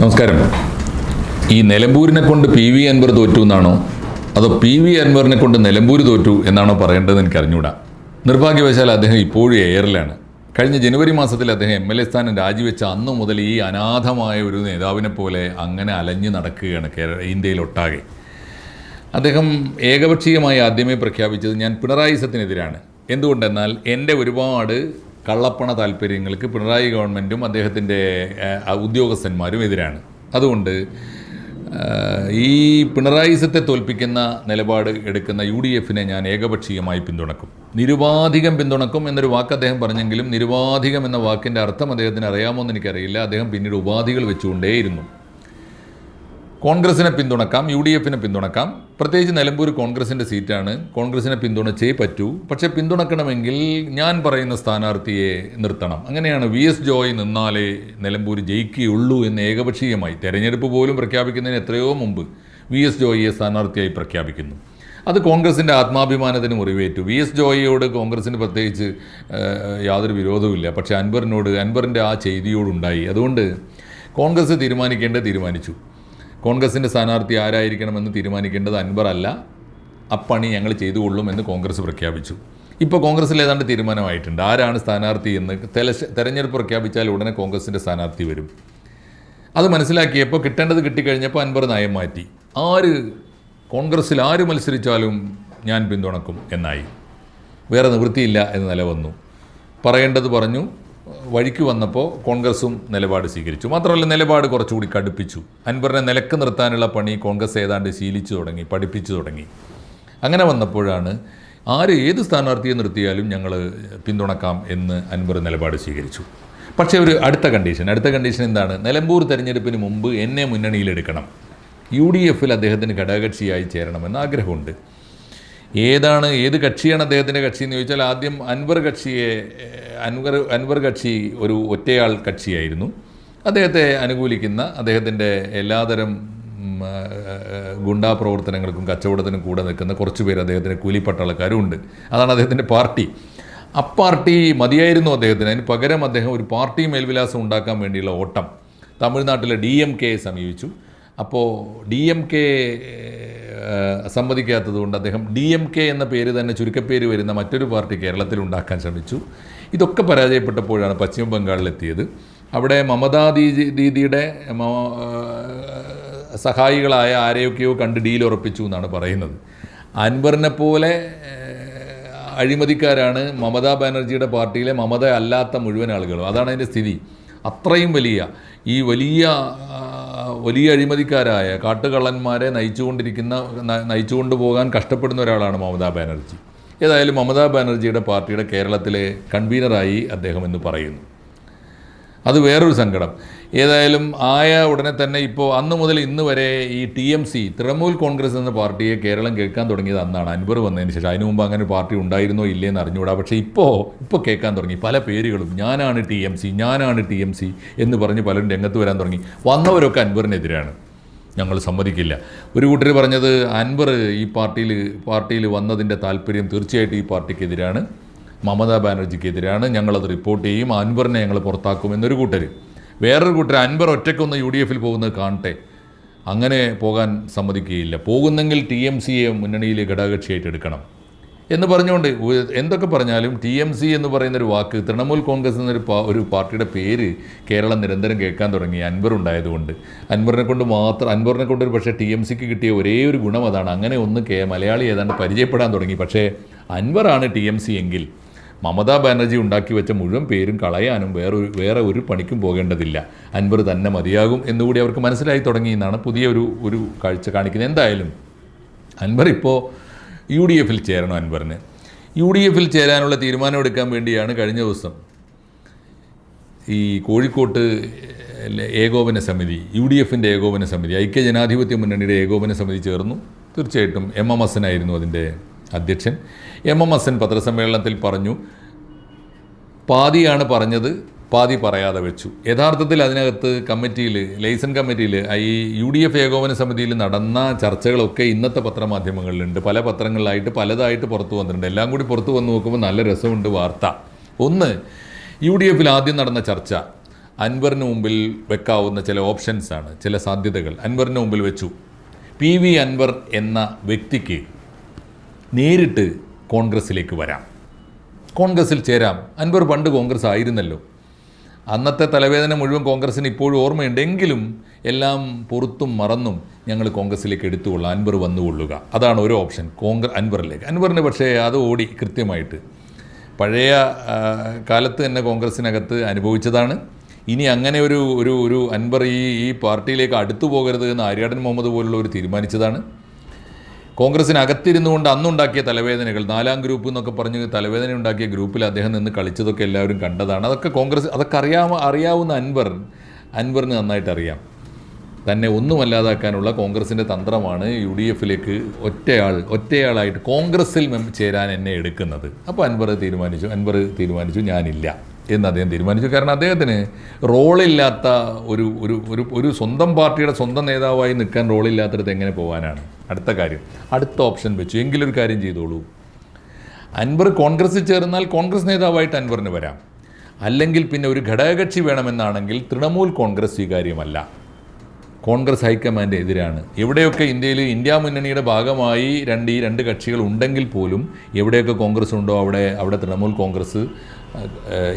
നമസ്കാരം. ഈ നിലമ്പൂരിനെ കൊണ്ട് പി വി അൻവർ തോറ്റു എന്നാണോ? അതോ പി വി അൻവറിനെ കൊണ്ട് നിലമ്പൂർ തോറ്റു എന്നാണോ പറയേണ്ടതെന്ന് എനിക്ക് അറിഞ്ഞുകൂടാ നിർഭാഗ്യവശാൽ അദ്ദേഹം ഇപ്പോഴും എയറിലാണ്. കഴിഞ്ഞ ജനുവരി മാസത്തിൽ അദ്ദേഹം എം എൽ എ സ്ഥാനം രാജിവെച്ച അന്നു മുതൽ ഈ അനാഥമായ ഒരു നേതാവിനെ പോലെ അങ്ങനെ അലഞ്ഞു നടക്കുകയാണ് കേരള ഇന്ത്യയിലൊട്ടാകെ. അദ്ദേഹം ഏകപക്ഷീയമായി ആദ്യമേ പ്രഖ്യാപിച്ചത് ഞാൻ പിണറായി സത്തിനെതിരാണ് എന്തുകൊണ്ടെന്നാൽ എന്റെ ഒരുപാട് കള്ളപ്പണ താല്പര്യങ്ങൾക്ക് പിണറായി ഗവൺമെന്റും അദ്ദേഹത്തിന്റെ ഉദ്യോഗസ്ഥന്മാരും എതിരാണ്. അതുകൊണ്ട് ഈ പിണറായി സത്തെ തോൽപ്പിക്കുന്ന നിലപാട് എടുക്കുന്ന യു ഡി എഫിനെ ഞാൻ ഏകപക്ഷീയമായി പിന്തുണക്കും. നിരുപാധികം പിന്തുണക്കും എന്നൊരു വാക്ക് അദ്ദേഹം പറഞ്ഞെങ്കിലും നിരുപാധികം എന്ന വാക്കിന്റെ അർത്ഥം അദ്ദേഹത്തിന് അറിയാമോ എന്ന് എനിക്കറിയില്ല. അദ്ദേഹം പിന്നീട് ഉപാധികൾ വെച്ചുകൊണ്ടേയിരുന്നു. കോൺഗ്രസിനെ പിന്തുണക്കാം യു ഡി എഫിനെ പിന്തുണക്കാം. പ്രത്യേകിച്ച് നിലമ്പൂർ കോൺഗ്രസിന്റെ സീറ്റാണ്. കോൺഗ്രസിനെ പിന്തുണച്ചേ പറ്റൂ. പക്ഷേ പിന്തുണക്കണമെങ്കിൽ ഞാൻ പറയുന്ന സ്ഥാനാർത്ഥിയെ നിർത്തണം. അങ്ങനെയാണ് വി എസ് ജോയ് നിന്നാലേ നിലമ്പൂർ ജയിക്കുകയുള്ളൂ എന്ന് ഏകപക്ഷീയമായി തെരഞ്ഞെടുപ്പ് പോലും പ്രഖ്യാപിക്കുന്നതിന് എത്രയോ മുമ്പ് വി എസ് ജോയിയെ സ്ഥാനാർത്ഥിയായി പ്രഖ്യാപിക്കുന്നു. അത് കോൺഗ്രസിന്റെ ആത്മാഭിമാനത്തിന് മുറിവേറ്റു. വി എസ് ജോയിയോട് കോൺഗ്രസിന് പ്രത്യേകിച്ച് യാതൊരു വിരോധവുമില്ല. പക്ഷേ അൻവറിനോട് അൻവറിന്റെ ആ ചെയ്തിയോടുണ്ടായി. അതുകൊണ്ട് കോൺഗ്രസ് തീരുമാനിക്കേണ്ടത് തീരുമാനിച്ചു. കോൺഗ്രസിന്റെ സ്ഥാനാർത്ഥി ആരായിരിക്കണമെന്ന് തീരുമാനിക്കേണ്ടത് അൻവർ അല്ല അപ്പണി ഞങ്ങൾ ചെയ്തു കൊള്ളും എന്ന് കോൺഗ്രസ് പ്രഖ്യാപിച്ചു. ഇപ്പോൾ കോൺഗ്രസ്സിൽ ഏതാണ്ട് തീരുമാനമായിട്ടുണ്ട്. ആരാണ് സ്ഥാനാർത്ഥി എന്ന് തെരഞ്ഞെടുപ്പ് പ്രഖ്യാപിച്ചാൽ ഉടനെ കോൺഗ്രസിന്റെ സ്ഥാനാർത്ഥി വരും. അത് മനസ്സിലാക്കിയപ്പോൾ കിട്ടേണ്ടത് കിട്ടിക്കഴിഞ്ഞപ്പോൾ അൻവർ നയം മാറ്റി. ആര് കോൺഗ്രസ്സിൽ ആര് മത്സരിച്ചാലും ഞാൻ പിന്തുണക്കും എന്നായി. വേറെ നിവൃത്തിയില്ല എന്ന നില വന്നു പറയേണ്ടത് പറഞ്ഞു വഴിക്ക് വന്നപ്പോൾ കോൺഗ്രസും നിലപാട് സ്വീകരിച്ചു. മാത്രമല്ല നിലപാട് കുറച്ചുകൂടി കടുപ്പിച്ചു. അൻവറിനെ നിലയ്ക്ക് നിർത്താനുള്ള പണി കോൺഗ്രസ് ഏതാണ്ട് ശീലിച്ചു തുടങ്ങി പഠിപ്പിച്ചു തുടങ്ങി. അങ്ങനെ വന്നപ്പോഴാണ് ആര് ഏത് സ്ഥാനാർത്ഥിയെ നിർത്തിയാലും ഞങ്ങൾ പിന്തുണക്കാം എന്ന് അൻവർ നിലപാട് സ്വീകരിച്ചു. പക്ഷേ ഒരു അടുത്ത കണ്ടീഷൻ അടുത്ത കണ്ടീഷൻ എന്താണ്? നിലമ്പൂർ തെരഞ്ഞെടുപ്പിന് മുമ്പ് എന്നെ മുന്നണിയിലെടുക്കണം. യു ഡി എഫിൽ അദ്ദേഹത്തിന് ഘടകകക്ഷിയായി ചേരണമെന്ന് ആഗ്രഹമുണ്ട്. ഏതാണ് ഏത് കക്ഷിയാണ് അദ്ദേഹത്തിന്റെ കക്ഷി എന്ന് ചോദിച്ചാൽ ആദ്യം അൻവർ കക്ഷിയെ അൻവർ അൻവർ കക്ഷി ഒരു ഒറ്റയാൾ കക്ഷിയായിരുന്നു. അദ്ദേഹത്തെ അനുകൂലിക്കുന്ന അദ്ദേഹത്തിന്റെ എല്ലാതരം ഗുണ്ടാ പ്രവർത്തനങ്ങൾക്കും കച്ചവടത്തിനും കൂടെ നിൽക്കുന്ന കുറച്ച് പേര് അദ്ദേഹത്തിന് കൂലിപ്പട്ടാളക്കാരും ഉണ്ട് അതാണ് അദ്ദേഹത്തിന്റെ പാർട്ടി. അപ്പാർട്ടി മതിയായിരുന്നു അദ്ദേഹത്തിന്. അതിന് പകരം അദ്ദേഹം ഒരു പാർട്ടി മേൽവിലാസം ഉണ്ടാക്കാൻ വേണ്ടിയുള്ള ഓട്ടം തമിഴ്നാട്ടിലെ ഡി എം കെയെ സമീപിച്ചു. അപ്പോൾ ഡി എം കെ സമ്മതിക്കാത്തതുകൊണ്ട് അദ്ദേഹം ഡി എം കെ എന്ന പേര് തന്നെ ചുരുക്കപ്പേര് വരുന്ന മറ്റൊരു പാർട്ടി കേരളത്തിൽ ഉണ്ടാക്കാൻ ശ്രമിച്ചു. ഇതൊക്കെ പരാജയപ്പെട്ടപ്പോഴാണ് പശ്ചിമ ബംഗാളിലെത്തിയത്. അവിടെ മമതാ ദീദി ദീദിയുടെ സഹായികളായ ആരെയൊക്കെയോ കണ്ട് ഡീൽ ഉറപ്പിച്ചു എന്നാണ് പറയുന്നത്. അൻവറിനെ പോലെ അഴിമതിക്കാരാണ് മമതാ ബാനർജിയുടെ പാർട്ടിയിലെ മമത അല്ലാത്ത മുഴുവൻ ആളുകളും. അതാണ് അതിന്റെ സ്ഥിതി. അത്രയും വലിയ ഈ വലിയ വലിയ അഴിമതിക്കാരായ കാട്ടുകള്ളന്മാരെ നയിച്ചുകൊണ്ടിരിക്കുന്ന നയിച്ചുകൊണ്ട് പോകാൻ കഷ്ടപ്പെടുന്ന ഒരാളാണ് മമതാ ബാനർജി. ഏതായാലും മമതാ ബാനർജിയുടെ പാർട്ടിയുടെ കേരളത്തിലെ കൺവീനറായി അദ്ദേഹം എന്ന് പറയുന്നു. അത് വേറൊരു സങ്കടം. ഏതായാലും ആയ ഉടനെ തന്നെ ഇപ്പോൾ അന്ന് മുതൽ ഇന്ന് വരെ ഈ T M C Trinamool Congress എന്ന പാർട്ടിയെ കേരളം കേൾക്കാൻ തുടങ്ങിയത് അന്നാണ്. അൻവർ വന്നതിന് ശേഷം. അതിനു മുമ്പ് അങ്ങനെ ഒരു പാർട്ടി ഉണ്ടായിരുന്നോ ഇല്ലേന്ന് അറിഞ്ഞുകൂടാ. പക്ഷേ ഇപ്പോൾ ഇപ്പോൾ കേൾക്കാൻ തുടങ്ങി. പല പേരുകളും ഞാനാണ് ടി എം സി ഞാനാണ് ടി എം സി എന്ന് പറഞ്ഞ് പലരും രംഗത്ത് വരാൻ തുടങ്ങി. വന്നവരൊക്കെ അൻവറിനെതിരാണ്. ഞങ്ങൾ സമ്മതിക്കില്ല. ഒരു കൂട്ടർ പറഞ്ഞത് അൻവർ ഈ പാർട്ടിയിൽ പാർട്ടിയിൽ വന്നതിന്റെ താല്പര്യം തീർച്ചയായിട്ടും ഈ പാർട്ടിക്കെതിരാണ്. മമതാ ബാനർജിക്കെതിരാണ് ഞങ്ങളത് റിപ്പോർട്ട് ചെയ്യും. അൻവറിനെ ഞങ്ങൾ പുറത്താക്കും എന്നൊരു കൂട്ടർ വേറൊരു കൂട്ടർ അൻവർ ഒറ്റയ്ക്കൊന്ന് യു ഡി എഫിൽ പോകുന്നത് കാണട്ടെ. അങ്ങനെ പോകാൻ സമ്മതിക്കുകയില്ല. പോകുന്നെങ്കിൽ ടി എം സിയെ മുന്നണിയിലെ ഘടകകക്ഷിയായിട്ട് എടുക്കണം എന്ന് പറഞ്ഞുകൊണ്ട് എന്തൊക്കെ പറഞ്ഞാലും ടി എം സി എന്ന് പറയുന്നൊരു വാക്ക് തൃണമൂൽ കോൺഗ്രസ് എന്നൊരു ഒരു പാർട്ടിയുടെ പേര് കേരളം നിരന്തരം കേൾക്കാൻ തുടങ്ങി അൻവർ ഉണ്ടായതുകൊണ്ട്. അൻവറിനെ കൊണ്ട് മാത്രം അൻവറിനെ കൊണ്ട് ഒരു പക്ഷേ ടി എം സിക്ക് കിട്ടിയ ഒരേ ഒരു ഗുണം അതാണ്. അങ്ങനെ ഒന്ന് മലയാളി ഏതാണ്ട് പരിചയപ്പെടാൻ തുടങ്ങി. പക്ഷേ അൻവറാണ് ടി എം സി എങ്കിൽ മമതാ ബാനർജി ഉണ്ടാക്കി വെച്ച മുഴുവൻ പേരും കളയാനും വേറൊരു വേറെ ഒരു പണിക്കും പോകേണ്ടതില്ല. അൻവർ തന്നെ മതിയാകും എന്നുകൂടി അവർക്ക് മനസ്സിലായി തുടങ്ങി എന്നാണ് പുതിയ ഒരു ഒരു കാഴ്ച കാണിക്കുന്നത്. എന്തായാലും അൻവർ ഇപ്പോൾ യു ഡി എഫിൽ ചേരണം അൻവറിന്. യു ഡി എഫിൽ ചേരാനുള്ള തീരുമാനമെടുക്കാൻ വേണ്ടിയാണ് കഴിഞ്ഞ ദിവസം ഈ കോഴിക്കോട്ട് ഏകോപന സമിതി യു ഡി എഫിന്റെ ഏകോപന സമിതി ഐക്യ ജനാധിപത്യ മുന്നണിയുടെ ഏകോപന സമിതി ചേർന്നു. തീർച്ചയായിട്ടും എം എം ഹസനായിരുന്നു അതിന്റെ അധ്യക്ഷൻ. എം എം എസ് എൻ പത്രസമ്മേളനത്തിൽ പറഞ്ഞു പാതിയാണ് പറഞ്ഞത് പാതി പറയാതെ വെച്ചു. യഥാർത്ഥത്തിൽ അതിനകത്ത് കമ്മിറ്റിയിൽ ലൈസൻ കമ്മിറ്റിയിൽ ഈ യു ഡി എഫ് ഏകോപന സമിതിയിൽ നടന്ന ചർച്ചകളൊക്കെ ഇന്നത്തെ പത്രമാധ്യമങ്ങളിലുണ്ട്. പല പത്രങ്ങളിലായിട്ട് പലതായിട്ട് പുറത്തു വന്നിട്ടുണ്ട്. എല്ലാം കൂടി പുറത്തു വന്ന് നോക്കുമ്പോൾ നല്ല രസമുണ്ട് വാർത്ത. ഒന്ന് യു ഡി എഫിൽ ആദ്യം നടന്ന ചർച്ച അൻവറിന് മുമ്പിൽ വെക്കാവുന്ന ചില ഓപ്ഷൻസാണ് ചില സാധ്യതകൾ അൻവറിന് മുമ്പിൽ വെച്ചു. പി വി അൻവർ എന്ന വ്യക്തിക്ക് നേരിട്ട് കോൺഗ്രസ്സിലേക്ക് വരാം. കോൺഗ്രസ്സിൽ ചേരാം. അൻവർ പണ്ട് കോൺഗ്രസ് ആയിരുന്നല്ലോ. അന്നത്തെ തലവേദന മുഴുവൻ കോൺഗ്രസ്സിന് ഇപ്പോഴും ഓർമ്മയുണ്ടെങ്കിലും എല്ലാം പുറത്തും മറന്നും ഞങ്ങൾ കോൺഗ്രസ്സിലേക്ക് എടുത്തുകൊള്ളാം. അൻവർ വന്നുകൊള്ളുക. അതാണ് ഒരു ഓപ്ഷൻ. കോൺഗ്രസ് അൻവറിലേക്ക്. അൻവറിന് പക്ഷേ അത് ഓടി കൃത്യമായിട്ട്. പഴയ കാലത്ത് തന്നെ കോൺഗ്രസ്സിനകത്ത് അനുഭവിച്ചതാണ്. ഇനി അങ്ങനെ ഒരു ഒരു ഒരു അൻവർ ഈ ഈ പാർട്ടിയിലേക്ക് അടുത്തു പോകരുത് എന്ന് ആര്യാടൻ മുഹമ്മദ് പോലുള്ളവർ തീരുമാനിച്ചതാണ്. കോൺഗ്രസിനകത്തിരുന്നു കൊണ്ട് അന്നുണ്ടാക്കിയ തലവേദനകൾ നാലാം ഗ്രൂപ്പ് എന്നൊക്കെ പറഞ്ഞ് തലവേദന ഉണ്ടാക്കിയ ഗ്രൂപ്പിൽ അദ്ദേഹം നിന്ന് കളിച്ചതൊക്കെ എല്ലാവരും കണ്ടതാണ്. അതൊക്കെ കോൺഗ്രസ് അതൊക്കെ അറിയാമ അറിയാവുന്ന അൻവർ അൻവറിന് നന്നായിട്ട് അറിയാം. തന്നെ ഒന്നുമല്ലാതാക്കാനുള്ള കോൺഗ്രസിന്റെ തന്ത്രമാണ് യു ഡി എഫിലേക്ക് ഒറ്റയാൾ ഒറ്റയാളായിട്ട് കോൺഗ്രസിൽ മെം- ചേരാൻ എന്നെ എടുക്കുന്നത്. അപ്പോൾ അൻവർ തീരുമാനിച്ചു അൻവർ തീരുമാനിച്ചു ഞാനില്ല എന്ന് അദ്ദേഹം തീരുമാനിച്ചു. കാരണം അദ്ദേഹത്തിന് റോളില്ലാത്ത ഒരു ഒരു ഒരു സ്വന്തം പാർട്ടിയുടെ സ്വന്തം നേതാവായി നിൽക്കാൻ റോളില്ലാത്തിടത്ത് എങ്ങനെ പോകാനാണ് അടുത്ത കാര്യം. അടുത്ത ഓപ്ഷൻ വെച്ചു. എങ്കിലൊരു കാര്യം ചെയ്തോളൂ. അൻവർ കോൺഗ്രസ്സിൽ ചേർന്നാൽ കോൺഗ്രസ് നേതാവായിട്ട് അൻവറിന് വരാം. അല്ലെങ്കിൽ പിന്നെ ഒരു ഘടകകക്ഷി വേണമെന്നാണെങ്കിൽ തൃണമൂൽ കോൺഗ്രസ് സ്വീകാര്യമല്ല. കോൺഗ്രസ് ഹൈക്കമാൻഡ് എതിരാണ്. എവിടെയൊക്കെ ഇന്ത്യയിൽ ഇന്ത്യ മുന്നണിയുടെ ഭാഗമായി രണ്ട് ഈ രണ്ട് കക്ഷികൾ ഉണ്ടെങ്കിൽ പോലും എവിടെയൊക്കെ കോൺഗ്രസ് ഉണ്ടോ അവിടെ അവിടെ തൃണമൂൽ കോൺഗ്രസ്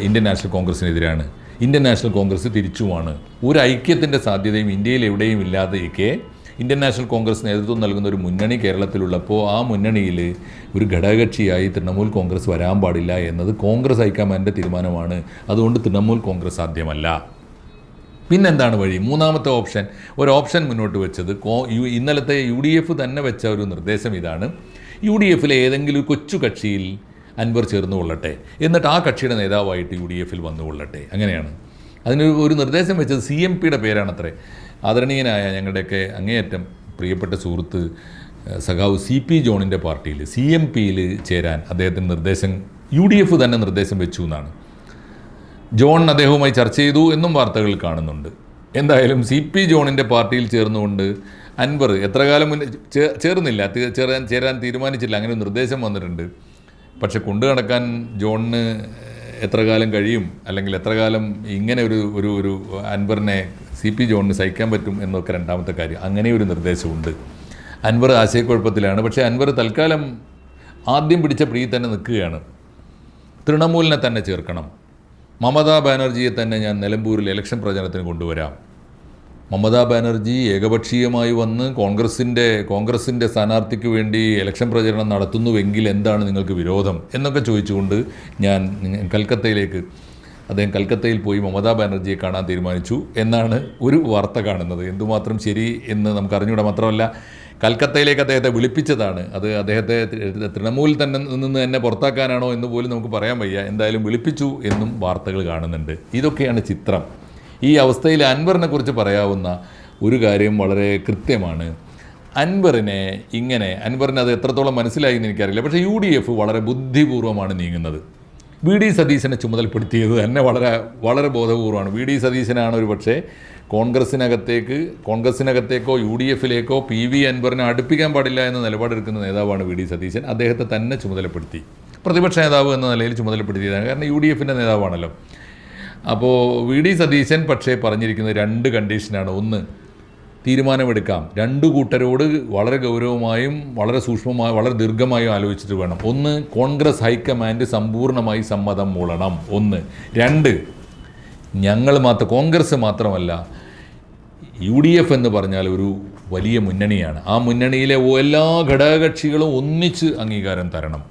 ഇന്ത്യൻ നാഷണൽ കോൺഗ്രസിനെതിരാണ് ഇന്ത്യൻ നാഷണൽ കോൺഗ്രസ് തിരിച്ചുമാണ്. ഒരു ഐക്യത്തിന്റെ സാധ്യതയും ഇന്ത്യയിൽ എവിടെയും ഇല്ലാതെയൊക്കെ ഇന്ത്യൻ നാഷണൽ കോൺഗ്രസ് നേതൃത്വം നൽകുന്ന ഒരു മുന്നണി കേരളത്തിലുള്ളപ്പോൾ ആ മുന്നണിയിൽ ഒരു ഘടകകക്ഷിയായി തൃണമൂൽ കോൺഗ്രസ് വരാൻ പാടില്ല എന്നത് കോൺഗ്രസ് ഹൈക്കമാൻഡിന്റെ തീരുമാനമാണ്. അതുകൊണ്ട് തൃണമൂൽ കോൺഗ്രസ് സാധ്യമല്ല. പിന്നെന്താണ് വഴി? മൂന്നാമത്തെ ഓപ്ഷൻ ഒരു ഓപ്ഷൻ മുന്നോട്ട് വെച്ചത് കോ ഇന്നലത്തെ യു ഡി എഫ് തന്നെ വെച്ച ഒരു നിർദ്ദേശം ഇതാണ്. യു ഡി എഫിലെ ഏതെങ്കിലും ഒരു കൊച്ചു കക്ഷിയിൽ അൻവർ ചേർന്ന് കൊള്ളട്ടെ. എന്നിട്ട് ആ കക്ഷിയുടെ നേതാവായിട്ട് യു ഡി എഫിൽ വന്നു കൊള്ളട്ടെ. അങ്ങനെയാണ്. അതിന് ഒരു നിർദ്ദേശം വെച്ചത് സി എം പിയുടെ പേരാണത്രേ. ആദരണീയനായ ഞങ്ങളുടെയൊക്കെ അങ്ങേയറ്റം പ്രിയപ്പെട്ട സുഹൃത്ത് സഖാവ് സി പി ജോണിന്റെ പാർട്ടിയിൽ സി എം പിയിൽ ചേരാൻ അദ്ദേഹത്തിന് നിർദ്ദേശം യു ഡി എഫ് തന്നെ നിർദ്ദേശം വെച്ചു എന്നാണ്. ജോൺ അദ്ദേഹവുമായി ചർച്ച ചെയ്തു എന്നും വാർത്തകൾ കാണുന്നുണ്ട്. എന്തായാലും സി പി ജോണിന്റെ പാർട്ടിയിൽ ചേർന്നുകൊണ്ട് അൻവർ എത്ര കാലം മുന്നേ ചേർന്നില്ല ചേരാൻ ചേരാൻ തീരുമാനിച്ചില്ല അങ്ങനെ നിർദ്ദേശം വന്നിട്ടുണ്ട്. പക്ഷെ കൊണ്ടു നടക്കാൻ ജോണിന് എത്ര കാലം കഴിയും അല്ലെങ്കിൽ എത്ര കാലം ഇങ്ങനെ ഒരു ഒരു ഒരു അൻവറിനെ സി പി ജോണിന് സഹിക്കാൻ പറ്റും എന്നൊക്കെ രണ്ടാമത്തെ കാര്യം. അങ്ങനെ ഒരു നിർദ്ദേശമുണ്ട്. അൻവർ ആശയക്കുഴപ്പത്തിലാണ്. പക്ഷേ അൻവർ തൽക്കാലം ആദ്യം പിടിച്ച പ്രീ തന്നെ നിൽക്കുകയാണ്. തൃണമൂലിനെ തന്നെ ചേർക്കണം. മമതാ ബാനർജിയെ തന്നെ ഞാൻ നിലമ്പൂരിൽ ഇലക്ഷൻ പ്രചാരണത്തിന് കൊണ്ടുവരാം. മമതാ ബാനർജി ഏകപക്ഷീയമായി വന്ന് കോൺഗ്രസിന്റെ കോൺഗ്രസിന്റെ സ്ഥാനാർത്ഥിക്ക് വേണ്ടി ഇലക്ഷൻ പ്രചരണം നടത്തുന്നുവെങ്കിൽ എന്താണ് നിങ്ങൾക്ക് വിരോധം? എന്നൊക്കെ ചോദിച്ചുകൊണ്ട് ഞാൻ കൽക്കത്തയിലേക്ക് അദ്ദേഹം കൽക്കത്തയിൽ പോയി മമതാ ബാനർജിയെ കാണാൻ തീരുമാനിച്ചു എന്നാണ് ഒരു വാർത്ത കാണുന്നത്. എന്തുമാത്രം ശരി എന്ന് നമുക്ക് അറിഞ്ഞുകൂടാ മാത്രമല്ല കൽക്കത്തയിലേക്ക് അദ്ദേഹത്തെ വിളിപ്പിച്ചതാണ്. അത് അദ്ദേഹത്തെ തൃണമൂലിൽ തന്നെ നിന്ന് തന്നെ പുറത്താക്കാനാണോ എന്ന് പോലും നമുക്ക് പറയാൻ വയ്യ. എന്തായാലും വിളിപ്പിച്ചു എന്നും വാർത്തകൾ കാണുന്നുണ്ട്. ഇതൊക്കെയാണ് ചിത്രം. ഈ അവസ്ഥയിൽ അൻവറിനെ കുറിച്ച് പറയാവുന്ന ഒരു കാര്യം വളരെ കൃത്യമാണ്. അൻവറിനെ ഇങ്ങനെ അൻവറിനെ അത് എത്രത്തോളം മനസ്സിലായി എന്ന് എനിക്കറിയില്ല. പക്ഷേ യു ഡി എഫ് വളരെ ബുദ്ധിപൂർവമാണ് നീങ്ങുന്നത്. വി ഡി സതീശനെ ചുമതലപ്പെടുത്തിയത് തന്നെ വളരെ വളരെ ബോധപൂർവമാണ്. വി ഡി സതീശനാണ് ഒരു പക്ഷേ കോൺഗ്രസിനകത്തേക്ക് കോൺഗ്രസിനകത്തേക്കോ യു ഡി എഫിലേക്കോ പി വി അൻവറിനെ അടുപ്പിക്കാൻ പാടില്ല എന്ന നിലപാടെടുക്കുന്ന നേതാവാണ് വി ഡി സതീശൻ. അദ്ദേഹത്തെ തന്നെ ചുമതലപ്പെടുത്തി. പ്രതിപക്ഷ നേതാവ് എന്ന നിലയിൽ ചുമതലപ്പെടുത്തിയതാണ്. കാരണം യു ഡി എഫിന്റെ നേതാവാണല്ലോ. അപ്പോൾ വി ഡി സതീശൻ പക്ഷേ പറഞ്ഞിരിക്കുന്ന രണ്ട് കണ്ടീഷനാണ്. ഒന്ന് തീരുമാനമെടുക്കാം. രണ്ടു കൂട്ടരോട് വളരെ ഗൗരവമായും വളരെ സൂക്ഷ്മമായും വളരെ ദീർഘമായും ആലോചിച്ചിട്ട് വേണം. ഒന്ന് കോൺഗ്രസ് ഹൈക്കമാൻഡ് സമ്പൂർണമായി സമ്മതം മൂളണം. ഒന്ന്. രണ്ട് ഞങ്ങൾ മാത്രം കോൺഗ്രസ് മാത്രമല്ല യു ഡി എഫ് എന്ന് പറഞ്ഞാൽ ഒരു വലിയ മുന്നണിയാണ്. ആ മുന്നണിയിലെ എല്ലാ ഘടകകക്ഷികളും ഒന്നിച്ച് അംഗീകാരം തരണം.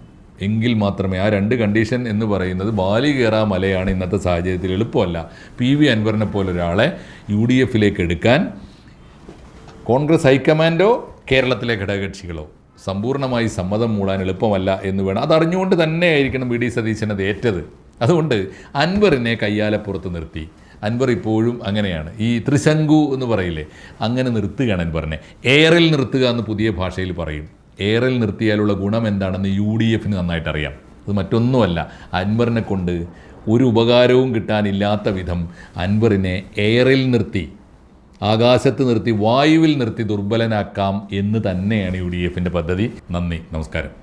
എങ്കിൽ മാത്രമേ ആ രണ്ട് കണ്ടീഷൻ എന്ന് പറയുന്നത് ബാലി കയറാ മലയാണ് ഇന്നത്തെ സാഹചര്യത്തിൽ എളുപ്പമല്ല. പി വി അൻവറിനെ പോലൊരാളെ യു ഡി എഫിലേക്ക് എടുക്കാൻ കോൺഗ്രസ് ഹൈക്കമാൻഡോ കേരളത്തിലെ ഘടകകക്ഷികളോ? സമ്പൂർണമായി സമ്മതം മൂടാൻ എളുപ്പമല്ല എന്ന് വേണം. അതറിഞ്ഞുകൊണ്ട് തന്നെയായിരിക്കണം വി ഡി സതീശൻ അത് ഏറ്റത്. അതുകൊണ്ട് അൻവറിനെ കയ്യാലപ്പുറത്ത് നിർത്തി. അൻവർ ഇപ്പോഴും അങ്ങനെയാണ്. ഈ ത്രിശങ്കു എന്ന് പറയില്ലേ അങ്ങനെ നിർത്തുകയാണ് അൻവറിനെ. എയറിൽ നിർത്തുക എന്ന് പുതിയ ഭാഷയിൽ പറയും. എയറിൽ നിർത്തിയാലുള്ള ഗുണം എന്താണെന്ന് യു ഡി എഫിന് നന്നായിട്ട് അറിയാം അത് മറ്റൊന്നുമല്ല അൻവറിനെ കൊണ്ട് ഒരു ഉപകാരവും കിട്ടാനില്ലാത്ത വിധം അൻവറിനെ എയറിൽ നിർത്തി. ആകാശത്ത് നിർത്തി വായുവിൽ നിർത്തി ദുർബലനാക്കാം എന്ന് തന്നെയാണ് യു ഡി എഫിന്റെ പദ്ധതി. നന്ദി നമസ്കാരം.